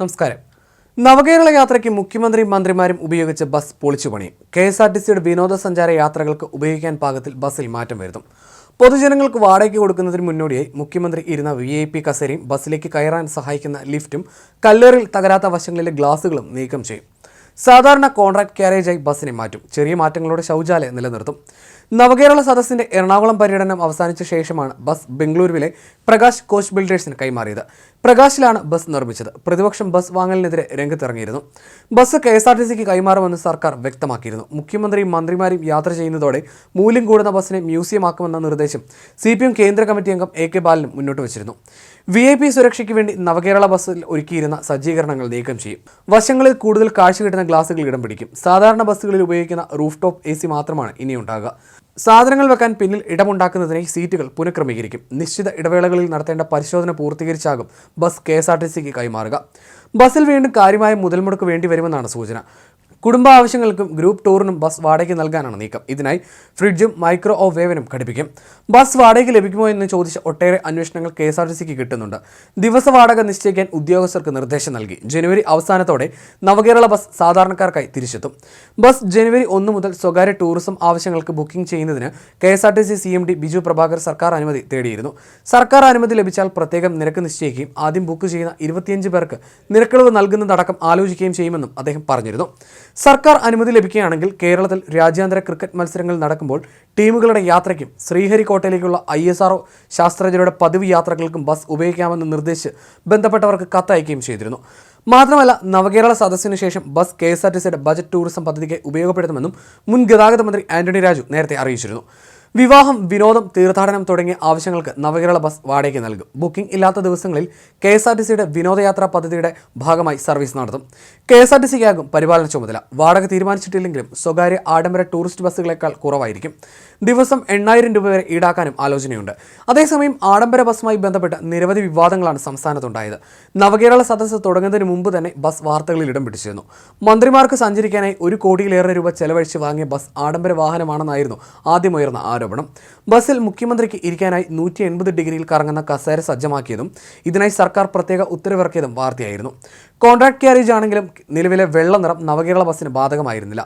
നമസ്കാരം. നവകേരള യാത്രയ്ക്ക് മുഖ്യമന്ത്രിയും മന്ത്രിമാരും ഉപയോഗിച്ച ബസ് പൊളിച്ചു പണിയും കെ എസ് ആർ ടി സിയുടെ വിനോദസഞ്ചാര യാത്രകൾക്ക് ഉപയോഗിക്കാൻ പാകത്തിൽ ബസ്സിൽ മാറ്റം വരുത്തും. പൊതുജനങ്ങൾക്ക് വാടകയ്ക്ക് കൊടുക്കുന്നതിന് മുന്നോടിയായി മുഖ്യമന്ത്രി ഇരുന്ന വി ഐ പി കസേരയും ബസ്സിലേക്ക് കയറാൻ സഹായിക്കുന്ന ലിഫ്റ്റും കല്ലേറിൽ തകരാത്ത വശങ്ങളിലെ ഗ്ലാസുകളും നീക്കം ചെയ്യും. സാധാരണ കോൺട്രാക്ട് ക്യാരേജായി ബസ്സിനെ മാറ്റും. ചെറിയ മാറ്റങ്ങളോടെ ശൗചാലയം നിലനിർത്തും. നവകേരള സദസ്സിന്റെ എറണാകുളം പര്യടനം അവസാനിച്ച ശേഷമാണ് ബസ് ബംഗളൂരുവിലെ പ്രകാശ് കോച്ച് ബിൽഡേഴ്സിന് കൈമാറിയത്. പ്രകാശിലാണ് ബസ് നിർമ്മിച്ചത്. പ്രതിപക്ഷം ബസ് വാങ്ങലിനെതിരെ രംഗത്തിറങ്ങിയിരുന്നു. Bus K S R T സിക്ക് കൈമാറുമെന്ന് സർക്കാർ വ്യക്തമാക്കിയിരുന്നു. മുഖ്യമന്ത്രിയും മന്ത്രിമാരും യാത്ര ചെയ്യുന്നതോടെ മൂല്യം കൂടുന്ന ബസ്സിനെ മ്യൂസിയമാക്കുമെന്ന നിർദ്ദേശം സി പി എം കേന്ദ്ര കമ്മിറ്റി അംഗം എ കെ ബാലനും മുന്നോട്ട് വച്ചിരുന്നു. വി ഐ പി സുരക്ഷയ്ക്ക് വേണ്ടി നവകേരള ബസ്സിൽ ഒരുക്കിയിരുന്ന സജ്ജീകരണങ്ങൾ നീക്കം ചെയ്യും. വശങ്ങളിൽ കൂടുതൽ കാഴ്ച കിട്ടുന്ന ഗ്ലാസുകൾ ഇടം പിടിക്കും. സാധാരണ ബസ്സുകളിൽ ഉപയോഗിക്കുന്ന റൂഫ് ടോപ്പ് എ സി മാത്രമാണ് ഇനി ഉണ്ടാകുക സാധനങ്ങൾ വെക്കാൻ പിന്നിൽ ഇടമുണ്ടാക്കുന്നതിനായി സീറ്റുകൾ പുനഃക്രമീകരിക്കും. നിശ്ചിത ഇടവേളകളിൽ നടത്തേണ്ട പരിശോധന പൂർത്തീകരിച്ചാകും bus K S R T സിക്ക് കൈമാറുക. ബസ്സിൽ വീണ്ടും കാര്യമായ മുതൽമുടക്ക് വേണ്ടി വരുമെന്നാണ് സൂചന. കുടുംബ ആവശ്യങ്ങൾക്കും ഗ്രൂപ്പ് ടൂറിനും ബസ് വാടകയ്ക്ക് നൽകാനാണ് നീക്കം. ഇതിനായി ഫ്രിഡ്ജും മൈക്രോ ഓവേവനും വേവനും ഘടിപ്പിക്കും. ബസ് വാടകയ്ക്ക് ലഭിക്കുമോ എന്ന് ചോദിച്ച ഒട്ടേറെ അന്വേഷണങ്ങൾ കെ എസ് ആർ ടി സിക്ക് കിട്ടുന്നുണ്ട്. ദിവസ വാടക നിശ്ചയിക്കാൻ ഉദ്യോഗസ്ഥർക്ക് നിർദ്ദേശം നൽകി. ജനുവരി അവസാനത്തോടെ നവകേരള ബസ് സാധാരണക്കാർക്കായി തിരിച്ചെത്തും. ബസ് ജനുവരി ഒന്ന് മുതൽ സ്വകാര്യ ടൂറിസം ആവശ്യങ്ങൾക്ക് ബുക്കിംഗ് ചെയ്യുന്നതിന് K S R T C C M D Biju Prabhakar സർക്കാർ അനുമതി തേടിയിരുന്നു. സർക്കാർ അനുമതി ലഭിച്ചാൽ പ്രത്യേകം നിരക്ക് നിശ്ചയിക്കുകയും ആദ്യം ബുക്ക് ചെയ്യുന്ന ഇരുപത്തിയഞ്ച് പേർക്ക് നിരക്കിളവ് നൽകുന്നതടക്കം ആലോചിക്കുകയും ചെയ്യുമെന്നും അദ്ദേഹം പറഞ്ഞിരുന്നു. സർക്കാർ അനുമതി ലഭിക്കുകയാണെങ്കിൽ കേരളത്തിൽ രാജ്യാന്തര ക്രിക്കറ്റ് മത്സരങ്ങൾ നടക്കുമ്പോൾ ടീമുകളുടെ യാത്രയ്ക്കും ശ്രീഹരിക്കോട്ടയിലേക്കുള്ള ഐ എസ് ആർഒ ശാസ്ത്രജ്ഞരുടെ പതിവ് യാത്രകൾക്കും ബസ് ഉപയോഗിക്കാമെന്ന് നിർദ്ദേശിച്ച് ബന്ധപ്പെട്ടവർക്ക് കത്തയക്കുകയും ചെയ്തിരുന്നു. മാത്രമല്ല നവകേരള സദസ്സിന് ശേഷം bus K S R T സിയുടെ ബജറ്റ് ടൂറിസം പദ്ധതിക്ക് ഉപയോഗപ്പെടുത്തുമെന്നും മുൻ ഗതാഗത മന്ത്രി ആന്റണി രാജു നേരത്തെ അറിയിച്ചിരുന്നു. വിവാഹം വിനോദം തീർത്ഥാടനം തുടങ്ങിയ ആവശ്യങ്ങൾക്ക് നവകേരള ബസ് വാടകയ്ക്ക് നൽകും. ബുക്കിംഗ് ഇല്ലാത്ത ദിവസങ്ങളിൽ കെ എസ് ആർ ടി സിയുടെ വിനോദയാത്രാ പദ്ധതിയുടെ ഭാഗമായി സർവീസ് നടത്തും. കെ എസ് ആർ ടി സിക്കാകും പരിപാലന ചുമതല. വാടക തീരുമാനിച്ചിട്ടില്ലെങ്കിലും സ്വകാര്യ ആഡംബര ടൂറിസ്റ്റ് ബസ്സുകളേക്കാൾ കുറവായിരിക്കും. ദിവസം എണ്ണായിരം രൂപ വരെ ഈടാക്കാനും ആലോചനയുണ്ട്. അതേസമയം ആഡംബര ബസ്സുമായി ബന്ധപ്പെട്ട് നിരവധി വിവാദങ്ങളാണ് സംസ്ഥാനത്തുണ്ടായത്. നവകേരള സദസ്സ് തുടങ്ങുന്നതിന് മുമ്പ് തന്നെ ബസ് വാർത്തകളിൽ ഇടം പിടിച്ചിരുന്നു. മന്ത്രിമാർക്ക് സഞ്ചരിക്കാനായി ഒരു കോടിയിലേറെ രൂപ ചെലവഴിച്ച് വാങ്ങിയ ബസ് ആഡംബര വാഹനമാണെന്നായിരുന്നു ആദ്യമുയർന്ന ആരോപണം. ബസ്സിൽ മുഖ്യമന്ത്രിക്ക് ഇരിക്കാനായി നൂറ്റി എൺപത് ഡിഗ്രിയിൽ കറങ്ങുന്ന കസേര സജ്ജമാക്കിയതും ഇതിനായി സർക്കാർ പ്രത്യേക ഉത്തരവിറക്കിയതും വാർത്തയായിരുന്നു. കോൺട്രാക്ട് ക്യാരേജ് ആണെങ്കിലും നിലവിലെ വെള്ള നിറം നവകേരള ബസ്സിന് ബാധകമായിരുന്നില്ല.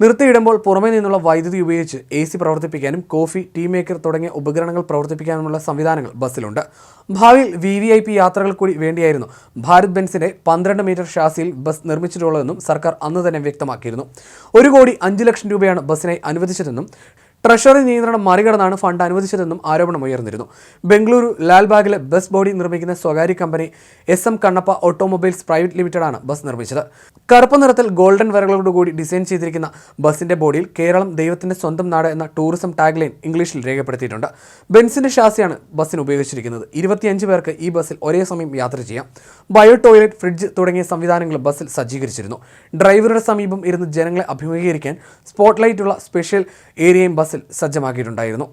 നിർത്തിയിടുമ്പോൾ പുറമേ നിന്നുള്ള വൈദ്യുതി ഉപയോഗിച്ച് എ സി പ്രവർത്തിപ്പിക്കാനും കോഫി ടീ മേക്കർ തുടങ്ങിയ ഉപകരണങ്ങൾ പ്രവർത്തിപ്പിക്കാനുമുള്ള സംവിധാനങ്ങൾ ബസ്സിലുണ്ട്. ഭാവിയിൽ വി വി ഐ പി യാത്രകൾ കൂടി വേണ്ടിയായിരുന്നു ഭാരത് ബെൻസിന്റെ പന്ത്രണ്ട് മീറ്റർ ഷാസിയിൽ ബസ് നിർമ്മിച്ചിട്ടുള്ളതെന്നും സർക്കാർ അന്ന് തന്നെ വ്യക്തമാക്കിയിരുന്നു. ഒരു കോടി അഞ്ച് ലക്ഷം രൂപയാണ് ബസ്സിനായി അനുവദിച്ചതെന്നും ട്രഷറി നിയന്ത്രണം മറികടന്നാണ് ഫണ്ട് അനുവദിച്ചതെന്നും ആരോപണം ഉയർന്നിരുന്നു. ബംഗളൂരു ലാൽബാഗിലെ ബസ് ബോഡി നിർമ്മിക്കുന്ന സ്വകാര്യ company S M Kannappa automobiles private ലിമിറ്റഡാണ് bus നിർമ്മിച്ചത്. കറുപ്പ് നിറത്തിൽ ഗോൾഡൻ വരകളോടുകൂടി ഡിസൈൻ ചെയ്തിരിക്കുന്ന ബസിന്റെ ബോഡിയിൽ കേരളം ദൈവത്തിന്റെ സ്വന്തം നാട് എന്ന ടൂറിസം ടാഗ് ലൈൻ ഇംഗ്ലീഷിൽ രേഖപ്പെടുത്തിയിട്ടുണ്ട്. ബെൻസിന്റെ ഷാസിയാണ് ബസ്സിന് ഉപയോഗിച്ചിരിക്കുന്നത്. ഇരുപത്തിയഞ്ച് പേർക്ക് ഈ ബസ്സിൽ ഒരേ സമയം യാത്ര ചെയ്യാം. ബയോ ടോയ്ലറ്റ് ഫ്രിഡ്ജ് തുടങ്ങിയ സംവിധാനങ്ങൾ ബസ്സിൽ സജ്ജീകരിച്ചിരുന്നു. ഡ്രൈവറുടെ സമീപം ഇരുന്ന് ജനങ്ങളെ അഭിമുഖീകരിക്കാൻ സ്പോട്ട്ലൈറ്റുള്ള സ്പെഷ്യൽ ഏരിയയും ബസ്സിൽ സജ്ജമാക്കിയിട്ടുണ്ടായിരുന്നു